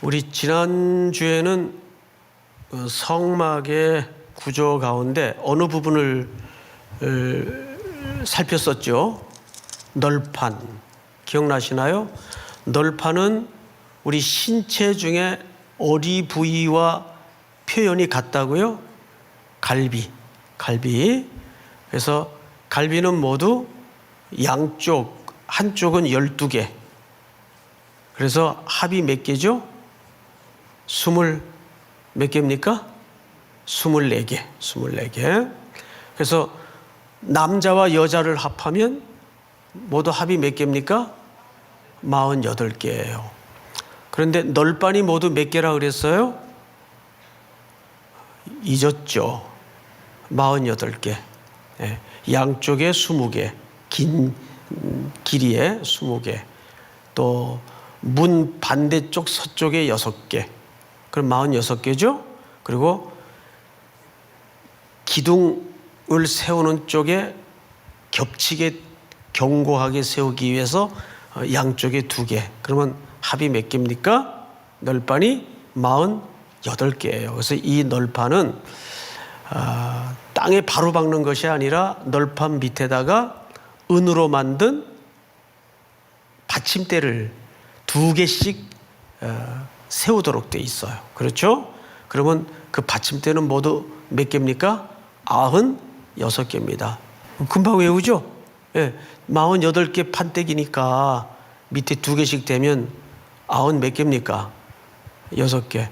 우리 지난주에는 어, 성막의 구조 가운데 어느 부분을 어, 살폈었죠? 널판. 기억나시나요? 널판은 우리 신체 중에 어디 부위와 표현이 같다고요? 갈비. 갈비. 그래서 갈비는 모두 양쪽, 한쪽은 12개. 그래서 합이 몇 개죠? 스물 몇 개입니까? 스물네 개, 스물네 개. 그래서 남자와 여자를 합하면 모두 합이 몇 개입니까? 마흔여덟 개예요. 그런데 널빤이 모두 몇 개라 그랬어요? 잊었죠. 마흔여덟 개. 예, 양쪽에 스무 개, 긴 음, 길이에 스무 개. 또 문 반대쪽 서쪽에 여섯 개. 그럼 마흔여섯 개죠? 그리고 기둥을 세우는 쪽에 겹치게 견고하게 세우기 위해서 어, 양쪽에 두 개. 그러면 합이 몇 개입니까? 널판이 마흔 여덟 개예요. 그래서 이 널판은 아, 땅에 바로 박는 것이 아니라 널판 밑에다가 은으로 만든 받침대를 두 개씩 어, 세우도록 돼 있어요. 그렇죠? 그러면 그 받침대는 모두 몇 개입니까? 아흔 여섯 개입니다. 금방 외우죠? 예, 마흔 여덟 개 판때기니까 밑에 두 개씩 되면 아흔 몇 개입니까? 여섯 개.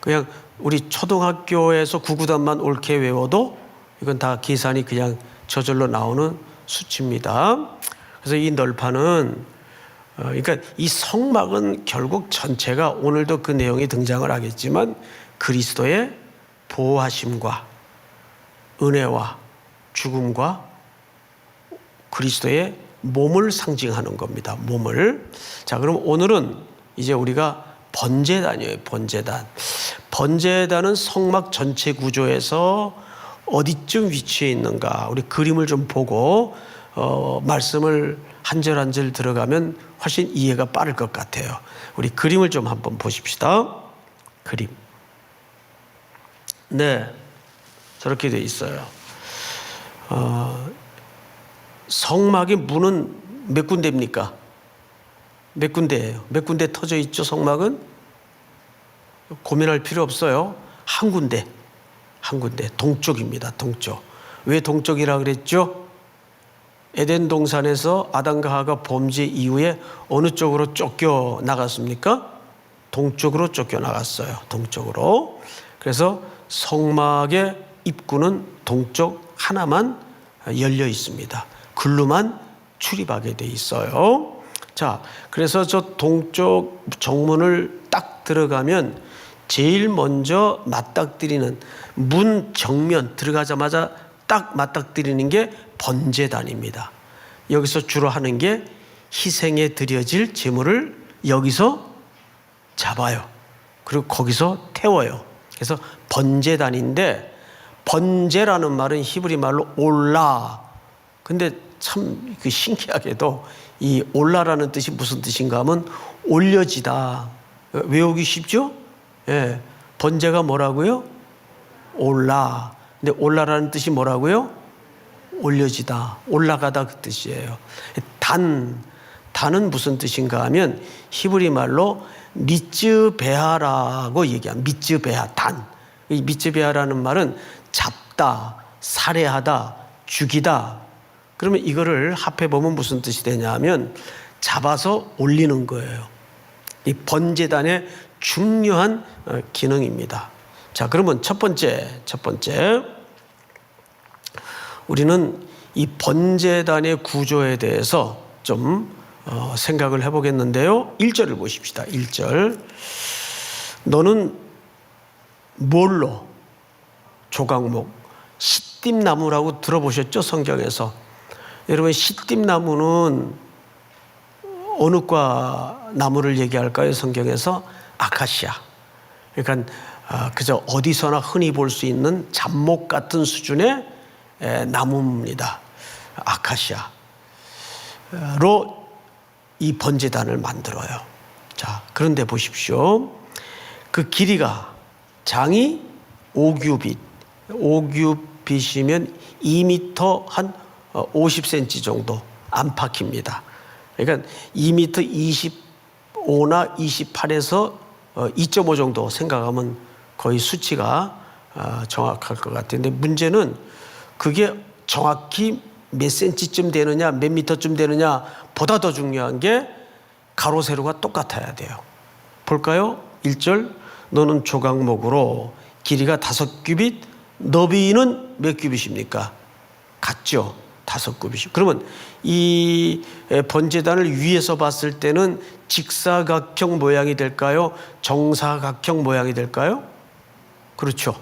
그냥 우리 초등학교에서 구구단만 옳게 외워도 이건 다 계산이 그냥 저절로 나오는 수치입니다. 그래서 이 널판은 어, 그러니까 이 성막은 결국 전체가 오늘도 그 내용이 등장을 하겠지만 그리스도의 보호하심과 은혜와 죽음과 그리스도의 몸을 상징하는 겁니다. 몸을. 자, 그럼 오늘은 이제 우리가 번제단이에요. 번제단. 번제단은 성막 전체 구조에서 어디쯤 위치해 있는가? 우리 그림을 좀 보고 어, 말씀을 한 절 한 절 들어가면 훨씬 이해가 빠를 것 같아요. 우리 그림을 좀 한번 보십시다. 그림. 네, 저렇게 돼 있어요. 어, 성막의 문은 몇 군데입니까? 몇 군데예요? 몇 군데 터져 있죠? 성막은 고민할 필요 없어요. 한 군데, 한 군데 동쪽입니다. 동쪽. 왜 동쪽이라 그랬죠? 에덴 동산에서 아담과 하가 범죄 이후에 어느 쪽으로 쫓겨 나갔습니까? 동쪽으로 쫓겨 나갔어요. 동쪽으로. 그래서 성막의 입구는 동쪽 하나만 열려 있습니다. 글로만 출입하게 돼 있어요. 자, 그래서 저 동쪽 정문을 딱 들어가면 제일 먼저 맞닥뜨리는 문 정면 들어가자마자 딱 맞닥뜨리는 게 번제단입니다. 여기서 주로 하는 게 희생에 드려질 제물을 여기서 잡아요. 그리고 거기서 태워요. 그래서 번제단인데 번제라는 말은 히브리 말로 올라. 근데 참 그 신기하게도 이 올라라는 뜻이 무슨 뜻인가 하면 올려지다. 외우기 쉽죠? 예. 번제가 뭐라고요? 올라. 근데 올라라는 뜻이 뭐라고요? 올려지다. 올라가다 그 뜻이에요. 단. 단은 무슨 뜻인가 하면 히브리 말로 미츠베하라고 얘기한 미츠베하 단. 이 미츠베하라는 말은 잡다, 살해하다, 죽이다. 그러면 이거를 합해 보면 무슨 뜻이 되냐면 잡아서 올리는 거예요. 이 번제단의 중요한 어, 기능입니다. 자, 그러면 첫 번째, 첫 번째. 우리는 이 번제단의 구조에 대해서 좀 어, 생각을 해보겠는데요. 1절을 보십시다. 1절. 너는 뭘로? 조각목. 시띠나무라고 들어보셨죠? 성경에서. 여러분, 시띠나무는 어느 과 나무를 얘기할까요? 성경에서? 아카시아. 그러니까 아, 그저 어디서나 흔히 볼 수 있는 잡목 같은 수준의 나무입니다. 아카시아로 이 번제단을 만들어요. 자, 그런데 보십시오. 그 길이가 장이 5규빗, 5규빗이면 2m 한 50cm 정도 안팎입니다. 그러니까 2m 25나 28에서 2.5 정도 생각하면 거의 수치가 어, 정확할 것 같은데 문제는 그게 정확히 몇 센치쯤 되느냐 몇 미터쯤 되느냐 보다 더 중요한 게 가로 세로가 똑같아야 돼요. 볼까요? 1절 너는 조각목으로 길이가 다섯 규빗 너비는 몇 규빗입니까? 같죠. 다섯 규빗이. 그러면 이 번제단을 위에서 봤을 때는 직사각형 모양이 될까요? 정사각형 모양이 될까요? 그렇죠.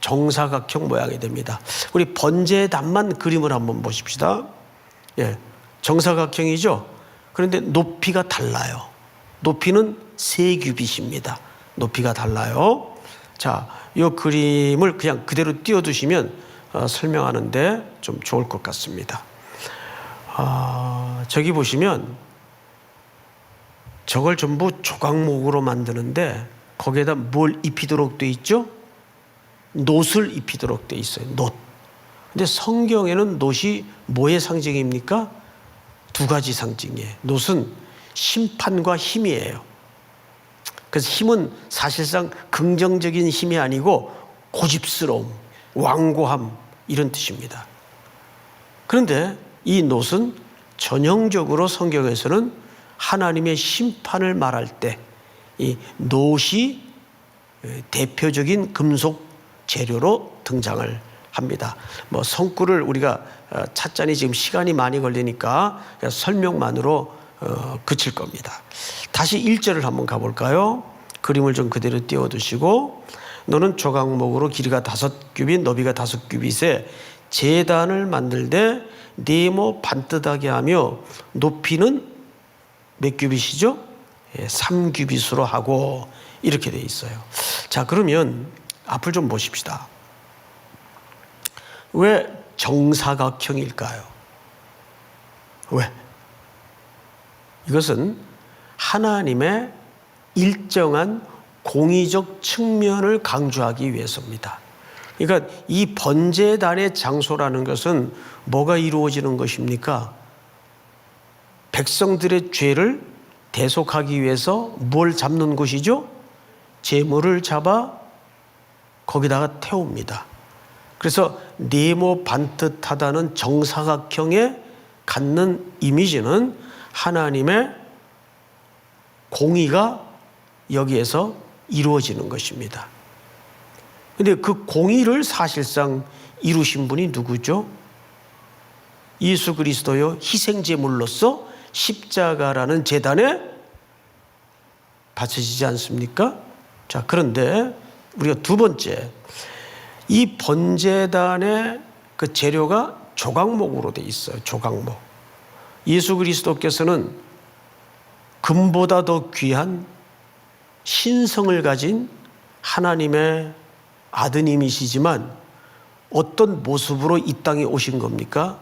정사각형 모양이 됩니다. 우리 번제단만 그림을 한번 보십시다. 예. 정사각형이죠. 그런데 높이가 달라요. 높이는 세 규빗입니다. 높이가 달라요. 자, 이 그림을 그냥 그대로 띄워두시면 어, 설명하는데 좀 좋을 것 같습니다. 아, 저기 보시면 저걸 전부 조각목으로 만드는데 거기에다 뭘 입히도록 돼 있죠? 놋을 입히도록 돼 있어요. 놋. 근데 성경에는 놋이 뭐의 상징입니까? 두 가지 상징이에요. 놋은 심판과 힘이에요. 그래서 힘은 사실상 긍정적인 힘이 아니고 고집스러움, 완고함 이런 뜻입니다. 그런데 이 놋은 전형적으로 성경에서는 하나님의 심판을 말할 때 이 놋이 대표적인 금속 재료로 등장을 합니다. 뭐 성구를 우리가 어, 찾자니 지금 시간이 많이 걸리니까 설명만으로 어, 그칠 겁니다. 다시 1절을 한번 가볼까요? 그림을 좀 그대로 띄워두시고 너는 조각목으로 길이가 다섯 규빗, 너비가 다섯 규빗에 재단을 만들되 네모 반듯하게 하며 높이는 몇 규빗이죠? 예, 3규빗으로 하고 이렇게 돼 있어요. 자, 그러면 앞을 좀 보십시다. 왜 정사각형일까요? 왜? 이것은 하나님의 일정한 공의적 측면을 강조하기 위해서입니다. 그러니까 이 번제단의 장소라는 것은 뭐가 이루어지는 것입니까? 백성들의 죄를 대속하기 위해서 뭘 잡는 곳이죠? 재물을 잡아 거기다가 태웁니다. 그래서 네모 반듯하다는 정사각형에 갖는 이미지는 하나님의 공의가 여기에서 이루어지는 것입니다. 근데 그 공의를 사실상 이루신 분이 누구죠? 예수 그리스도요 희생제물로서 십자가라는 재단에 바쳐지지 않습니까? 자, 그런데 우리가 두 번째 이 번제단의 그 재료가 조각목으로 돼 있어요. 조각목. 예수 그리스도께서는 금보다 더 귀한 신성을 가진 하나님의 아드님이시지만 어떤 모습으로 이 땅에 오신 겁니까?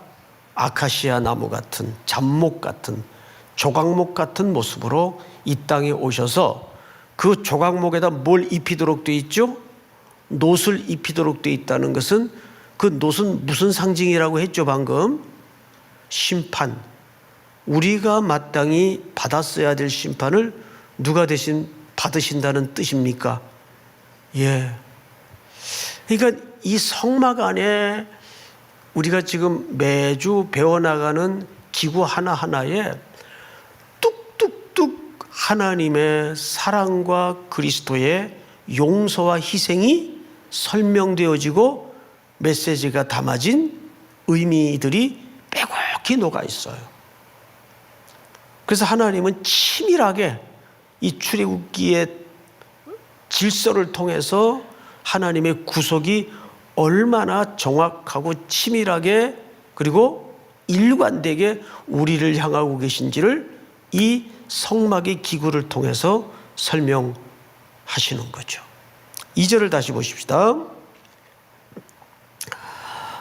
아카시아 나무 같은 잡목 같은 조각목 같은 모습으로 이 땅에 오셔서 그 조각목에다 뭘 입히도록 돼 있죠? 놋을 입히도록 돼 있다는 것은 그 놋은 무슨 상징이라고 했죠 방금? 심판. 우리가 마땅히 받았어야 될 심판을 누가 대신 받으신다는 뜻입니까? 예. 그러니까 이 성막 안에 우리가 지금 매주 배워나가는 기구 하나하나에 하나님의 사랑과 그리스도의 용서와 희생이 설명되어지고 메시지가 담아진 의미들이 빼곡히 녹아 있어요. 그래서 하나님은 치밀하게 이 출애굽기의 질서를 통해서 하나님의 구속이 얼마나 정확하고 치밀하게 그리고 일관되게 우리를 향하고 계신지를 이 성막의 기구를 통해서 설명하시는 거죠. 2절을 다시 보십시다.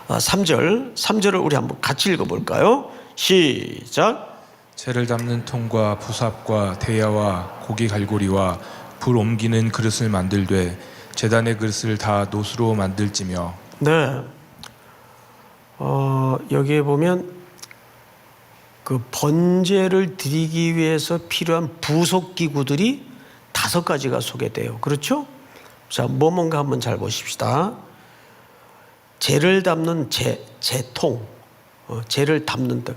3절, 3절을 우리 한번 같이 읽어볼까요? 시작. 재를 담는 통과 부삽과 대야와 고기 갈고리와 불 옮기는 그릇을 만들되 제단의 그릇을 다 노수로 만들지며 네. 어, 여기에 보면 그 번제를 드리기 위해서 필요한 부속 기구들이 다섯 가지가 소개돼요. 그렇죠? 자, 뭐 뭔가 한번 잘 보십시다. 재를 담는 재, 재통, 어, 재를 담는 데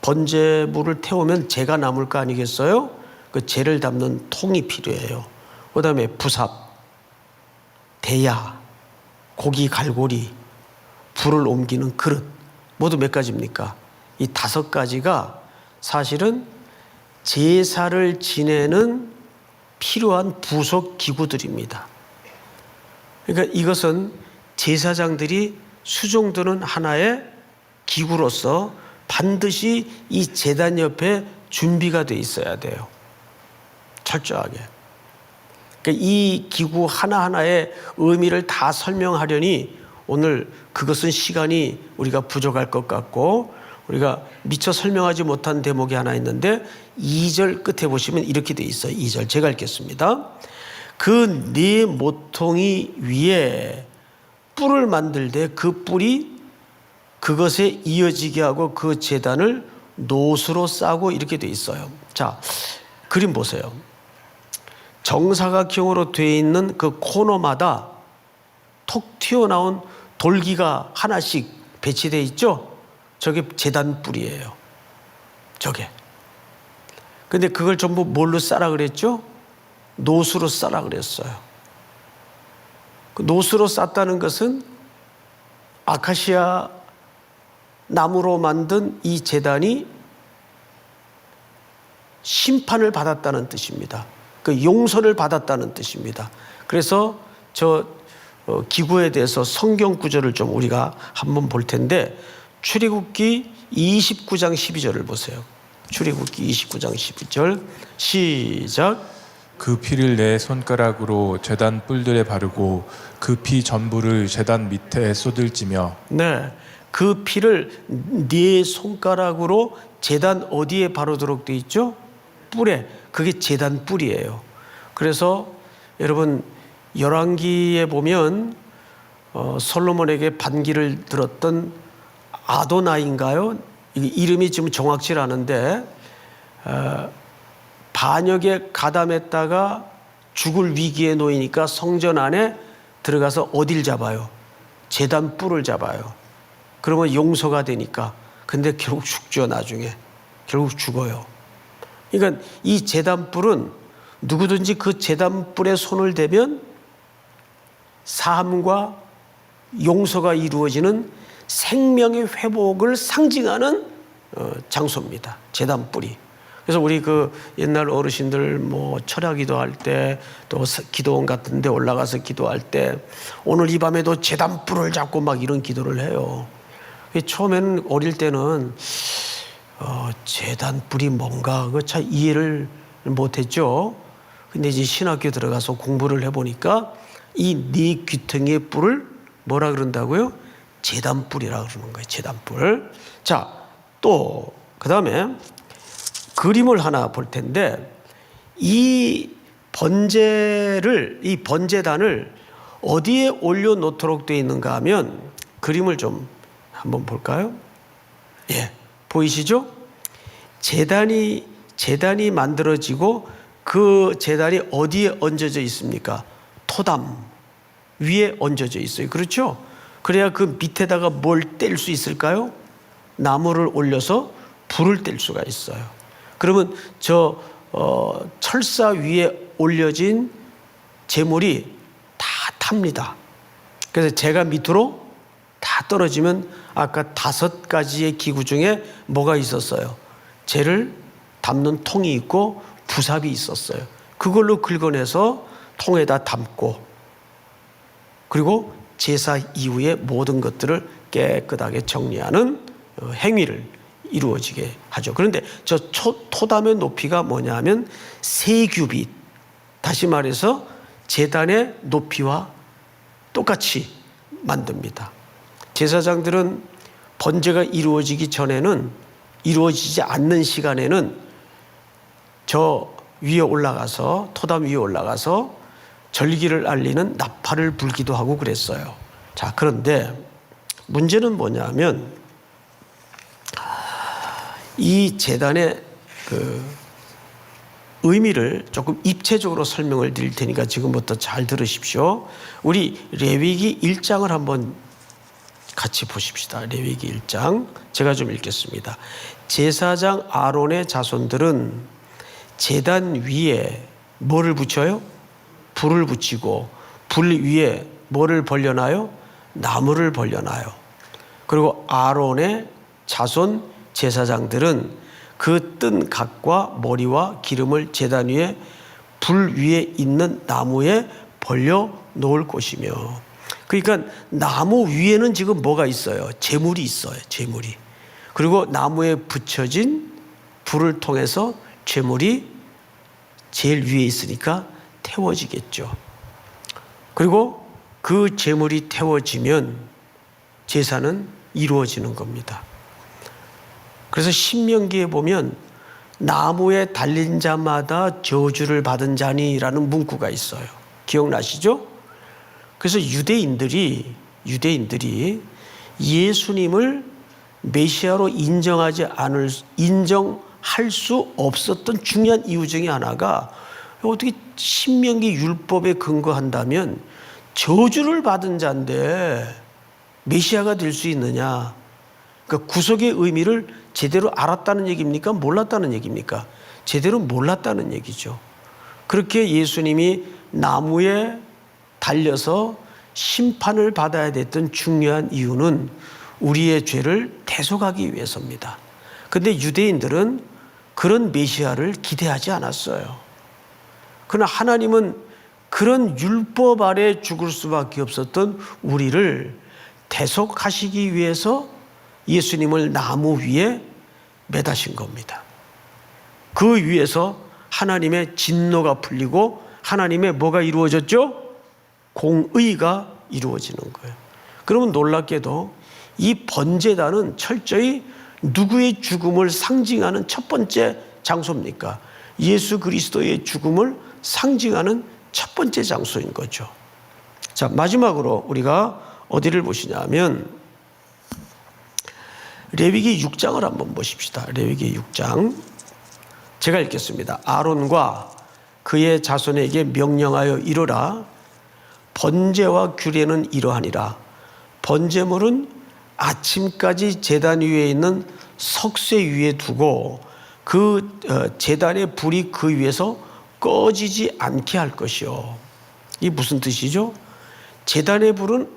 번제물을 태우면 재가 남을 거 아니겠어요? 그 재를 담는 통이 필요해요. 그 다음에 부삽, 대야, 고기 갈고리, 불을 옮기는 그릇 모두 몇 가지입니까? 이 다섯 가지가 사실은 제사를 지내는 필요한 부속 기구들입니다. 그러니까 이것은 제사장들이 수종드는 하나의 기구로서 반드시 이 재단 옆에 준비가 돼 있어야 돼요. 철저하게. 그러니까 이 기구 하나하나의 의미를 다 설명하려니 오늘 그것은 시간이 우리가 부족할 것 같고 우리가 미처 설명하지 못한 대목이 하나 있는데 2절 끝에 보시면 이렇게 돼 있어요. 2절 제가 읽겠습니다. 그 네 모퉁이 위에 뿔을 만들되 그 뿔이 그것에 이어지게 하고 그 재단을 노수로 싸고 이렇게 돼 있어요. 자, 그림 보세요. 정사각형으로 되어 있는 그 코너마다 톡 튀어나온 돌기가 하나씩 배치되어 있죠? 저게 재단 뿔이에요. 저게. 근데 그걸 전부 뭘로 싸라 그랬죠? 노수로 싸라 그랬어요. 그 노수로 쌌다는 것은 아카시아 나무로 만든 이 재단이 심판을 받았다는 뜻입니다. 그 용서를 받았다는 뜻입니다. 그래서 저 어, 기구에 대해서 성경 구절을 좀 우리가 한번 볼 텐데 출애굽기 29장 12절을 보세요. 출애굽기 29장 12절 시작. 그 피를 내 손가락으로 제단 뿔들에 바르고 그 피 전부를 제단 밑에 쏟을지며 네. 그 피를 네 손가락으로 재단 어디에 바르도록 돼 있죠? 뿔에. 그게 재단 뿔이에요. 그래서 여러분 열왕기에 보면 어, 솔로몬에게 반기를 들었던 아도나인가요? 이름이 지금 정확치 않은데 어, 반역에 가담했다가 죽을 위기에 놓이니까 성전 안에 들어가서 어딜 잡아요? 재단 뿔을 잡아요. 그러면 용서가 되니까. 근데 결국 죽죠, 나중에. 결국 죽어요. 그러니까 이 재단 뿔은 누구든지 그 재단 뿔에 손을 대면 사함과 용서가 이루어지는 생명의 회복을 상징하는 어, 장소입니다. 재단 뿔이. 그래서 우리 그 옛날 어르신들 뭐 철야 기도할 때 또 기도원 같은 데 올라가서 기도할 때 오늘 이 밤에도 재단 뿔을 잡고 막 이런 기도를 해요. 처음에는 어릴 때는 어, 재단 뿔이 뭔가 그잘 이해를 못했죠. 근데 이제 신학교 들어가서 공부를 해보니까 이 네 귀퉁이의 뿔을 뭐라 그런다고요? 재단 뿔이라 그러는 거예요. 재단 뿔. 자, 또 그 다음에 그림을 하나 볼 텐데 이 번제를 이 번제단을 어디에 올려 놓도록 되어 있는가 하면 그림을 좀 한번 볼까요? 예. 보이시죠? 재단이 재단이 만들어지고 그 재단이 어디에 얹어져 있습니까? 토담 위에 얹어져 있어요. 그렇죠? 그래야 그 밑에다가 뭘 뗄 수 있을까요? 나무를 올려서 불을 뗄 수가 있어요. 그러면 저 어, 철사 위에 올려진 재물이 다 탑니다. 그래서 제가 밑으로 다 떨어지면 아까 다섯 가지의 기구 중에 뭐가 있었어요? 재를 담는 통이 있고 부삽이 있었어요. 그걸로 긁어내서 통에다 담고 그리고 제사 이후에 모든 것들을 깨끗하게 정리하는 어, 행위를 이루어지게 하죠. 그런데 저 토담의 높이가 뭐냐 하면 세 규빗. 다시 말해서 재단의 높이와 똑같이 만듭니다. 제사장들은 번제가 이루어지기 전에는 이루어지지 않는 시간에는 저 위에 올라가서 토담 위에 올라가서 절기를 알리는 나팔을 불기도 하고 그랬어요. 자, 그런데 문제는 뭐냐면 이 재단의 그 의미를 조금 입체적으로 설명을 드릴 테니까 지금부터 잘 들으십시오. 우리 레위기 1장을 한번 같이 보십시다. 레위기 1장. 제가 좀 읽겠습니다. 제사장 아론의 자손들은 제단 위에 뭐를 붙여요? 불을 붙이고 불 위에 뭐를 벌려놔요? 나무를 벌려놔요. 그리고 아론의 자손 제사장들은 그 뜬 각과 머리와 기름을 제단 위에 불 위에 있는 나무에 벌려 놓을 것이며 그러니까 나무 위에는 지금 뭐가 있어요? 재물이 있어요. 재물이. 그리고 나무에 붙여진 불을 통해서 재물이 제일 위에 있으니까 태워지겠죠. 그리고 그 재물이 태워지면 제사는 이루어지는 겁니다. 그래서 신명기에 보면 나무에 달린 자마다 저주를 받은 자니라는 문구가 있어요. 기억나시죠? 그래서 유대인들이 유대인들이 예수님을 메시아로 인정하지 않을 인정할 수 없었던 중요한 이유 중에 하나가 어떻게 신명기 율법에 근거한다면 저주를 받은 자인데 메시아가 될 수 있느냐? 그러니까 구속의 의미를 제대로 알았다는 얘기입니까? 몰랐다는 얘기입니까? 제대로 몰랐다는 얘기죠. 그렇게 예수님이 나무에 달려서 심판을 받아야 됐던 중요한 이유는 우리의 죄를 대속하기 위해서입니다. 근데 유대인들은 그런 메시아를 기대하지 않았어요. 그러나 하나님은 그런 율법 아래 죽을 수밖에 없었던 우리를 대속하시기 위해서 예수님을 나무 위에 매다신 겁니다. 그 위에서 하나님의 진노가 풀리고 하나님의 뭐가 이루어졌죠? 공의가 이루어지는 거예요. 그러면 놀랍게도 이 번제단은 철저히 누구의 죽음을 상징하는 첫 번째 장소입니까? 예수 그리스도의 죽음을 상징하는 첫 번째 장소인 거죠. 자, 마지막으로 우리가 어디를 보시냐면 레위기 6장을 한번 보십시다. 레위기 6장. 제가 읽겠습니다. 아론과 그의 자손에게 명령하여 이르라 번제와 규례는 이러하니라 번제물은 아침까지 제단 위에 있는 석쇠 위에 두고 그 어, 제단의 불이 그 위에서 꺼지지 않게 할 것이요. 이 무슨 뜻이죠? 제단의 불은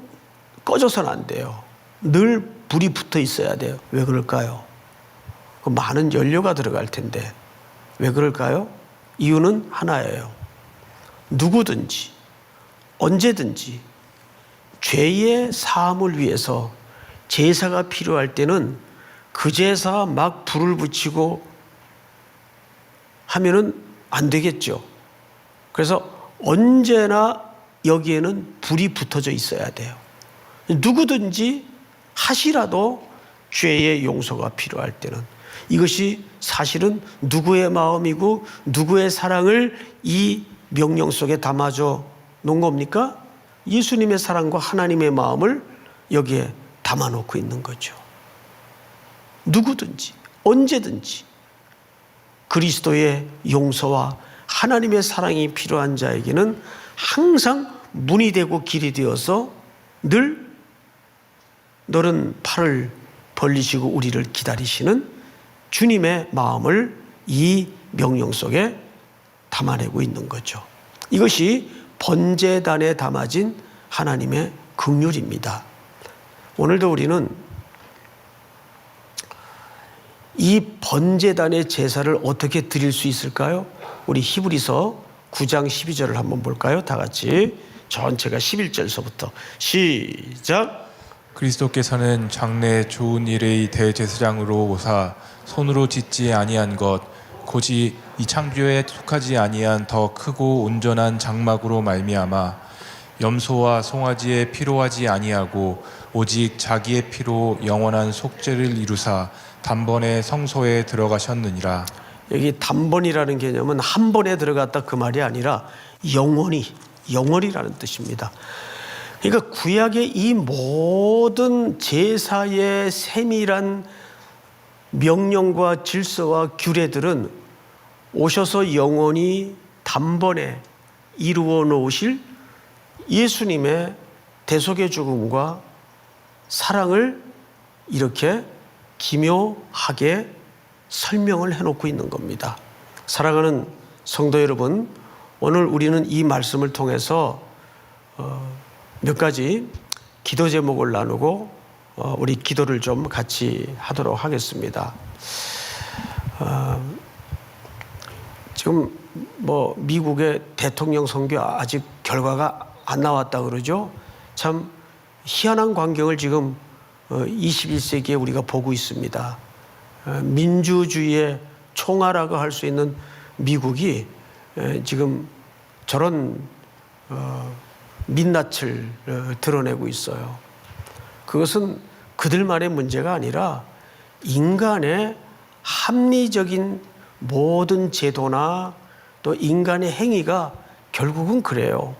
꺼져서는 안 돼요. 늘 불이 붙어 있어야 돼요. 왜 그럴까요? 그 많은 연료가 들어갈 텐데 왜 그럴까요? 이유는 하나예요. 누구든지 언제든지 죄의 사함을 위해서 제사가 필요할 때는 그 제사 막 불을 붙이고 하면은 안 되겠죠. 그래서 언제나 여기에는 불이 붙어져 있어야 돼요. 누구든지 하시라도 죄의 용서가 필요할 때는 이것이 사실은 누구의 마음이고 누구의 사랑을 이 명령 속에 담아줘 놓은 겁니까? 예수님의 사랑과 하나님의 마음을 여기에 담아놓고 있는 거죠. 누구든지 언제든지 그리스도의 용서와 하나님의 사랑이 필요한 자에게는 항상 문이 되고 길이 되어서 늘 너는 팔을 벌리시고 우리를 기다리시는 주님의 마음을 이 명령 속에 담아내고 있는 거죠. 이것이 번제단에 담아진 하나님의 긍휼입니다. 오늘도 우리는 이 번제단의 제사를 어떻게 드릴 수 있을까요? 우리 히브리서 9장 12절을 한번 볼까요? 다 같이 전체가 11절서부터 시작. 그리스도께서는 장래 좋은 일의 대제사장으로 오사 손으로 짓지 아니한 것 곧이 이 창조에 속하지 아니한 더 크고 온전한 장막으로 말미암아 염소와 송아지의 피로 하지 아니하고 오직 자기의 피로 영원한 속죄를 이루사 단번에 성소에 들어가셨느니라 여기 단번이라는 개념은 한 번에 들어갔다 그 말이 아니라 영원히 영원이라는 뜻입니다. 그러니까 구약의 이 모든 제사의 세밀한 명령과 질서와 규례들은 오셔서 영원히 단번에 이루어 놓으실 예수님의 대속의 죽음과 사랑을 이렇게 기묘하게 설명을 해놓고 있는 겁니다. 사랑하는 성도 여러분, 오늘 우리는 이 말씀을 통해서 어, 몇 가지 기도 제목을 나누고 어, 우리 기도를 좀 같이 하도록 하겠습니다. 어, 지금 뭐 미국의 대통령 선거 아직 결과가 안 나왔다 그러죠. 참 희한한 광경을 지금 21세기에 우리가 보고 있습니다. 어, 민주주의의 총알라고 할 수 있는 미국이 에, 지금 저런 어, 민낯을 어, 드러내고 있어요. 그것은 그들만의 문제가 아니라 인간의 합리적인 모든 제도나 또 인간의 행위가 결국은 그래요.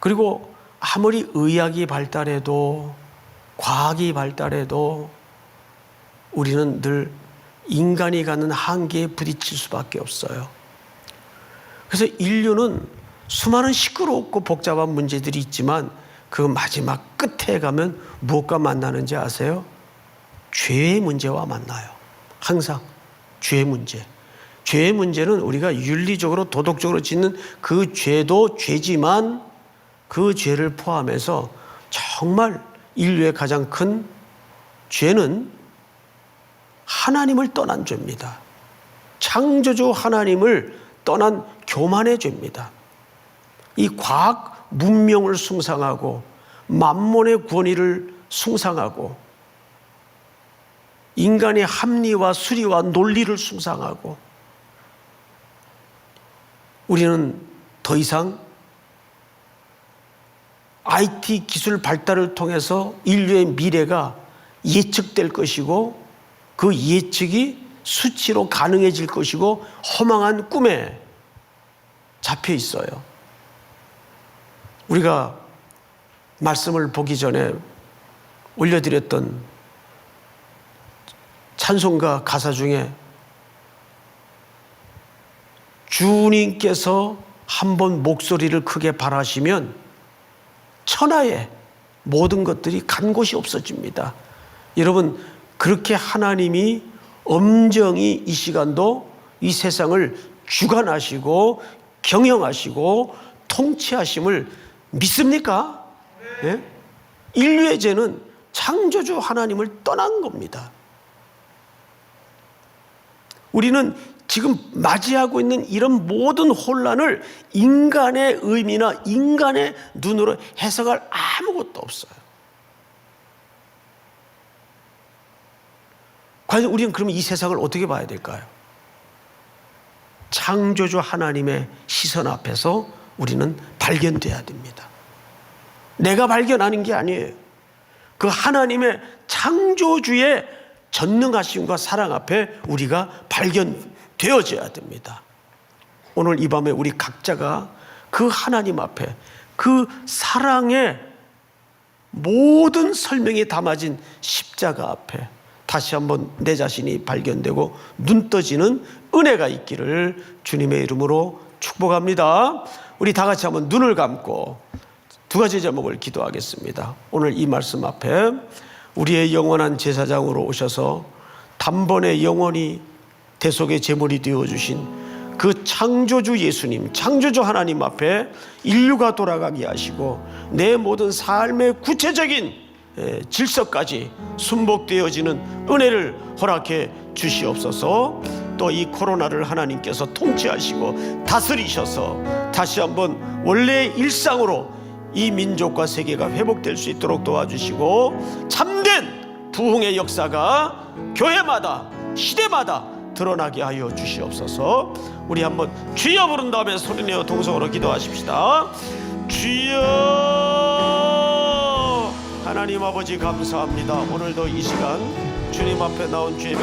그리고 아무리 의학이 발달해도 과학이 발달해도 우리는 늘 인간이 갖는 한계에 부딪힐 수밖에 없어요. 그래서 인류는 수많은 시끄럽고 복잡한 문제들이 있지만 그 마지막 끝에 가면 무엇과 만나는지 아세요? 죄의 문제와 만나요. 항상 죄의 문제. 죄의 문제는 우리가 윤리적으로 도덕적으로 짓는 그 죄도 죄지만 그 죄를 포함해서 정말 인류의 가장 큰 죄는 하나님을 떠난 죄입니다. 창조주 하나님을 떠난 교만의 죄입니다. 이 과학 문명을 숭상하고 만몬의 권위를 숭상하고 인간의 합리와 수리와 논리를 숭상하고 우리는 더 이상 IT 기술 발달을 통해서 인류의 미래가 예측될 것이고 그 예측이 수치로 가능해질 것이고 허망한 꿈에 잡혀 있어요. 우리가 말씀을 보기 전에 올려드렸던 찬송가 가사 중에 주님께서 한번 목소리를 크게 바라시면 천하의 모든 것들이 간 곳이 없어집니다. 여러분, 그렇게 하나님이 엄정히 이 시간도 이 세상을 주관하시고 경영하시고 통치하심을 믿습니까? 예? 인류의 죄는 창조주 하나님을 떠난 겁니다. 우리는 지금 맞이하고 있는 이런 모든 혼란을 인간의 의미나 인간의 눈으로 해석할 아무것도 없어요. 과연 우리는 그러면 이 세상을 어떻게 봐야 될까요? 창조주 하나님의 시선 앞에서 우리는 발견돼야 됩니다. 내가 발견하는 게 아니에요. 그 하나님의 창조주의 전능하심과 사랑 앞에 우리가 발견 되어져야 됩니다. 오늘 이 밤에 우리 각자가 그 하나님 앞에 그 사랑의 모든 설명이 담아진 십자가 앞에 다시 한번 내 자신이 발견되고 눈 떠지는 은혜가 있기를 주님의 이름으로 축복합니다. 우리 다 같이 한번 눈을 감고 두 가지 제목을 기도하겠습니다. 오늘 이 말씀 앞에 우리의 영원한 제사장으로 오셔서 단번에 영원히 대속의 제물이 되어 주신 그 창조주 예수님, 창조주 하나님 앞에 인류가 돌아가게 하시고 내 모든 삶의 구체적인 에, 질서까지 순복되어지는 은혜를 허락해 주시옵소서. 또 이 코로나를 하나님께서 통치하시고 다스리셔서 다시 한번 원래의 일상으로 이 민족과 세계가 회복될 수 있도록 도와주시고 참된 부흥의 역사가 교회마다 시대마다 드러나게 하여 주시옵소서. 우리 한번 주여 부른 다음에 소리내어 동성으로 기도하십시다. 주여 하나님 아버지 감사합니다. 오늘도 이 시간 주님 앞에 나온 주의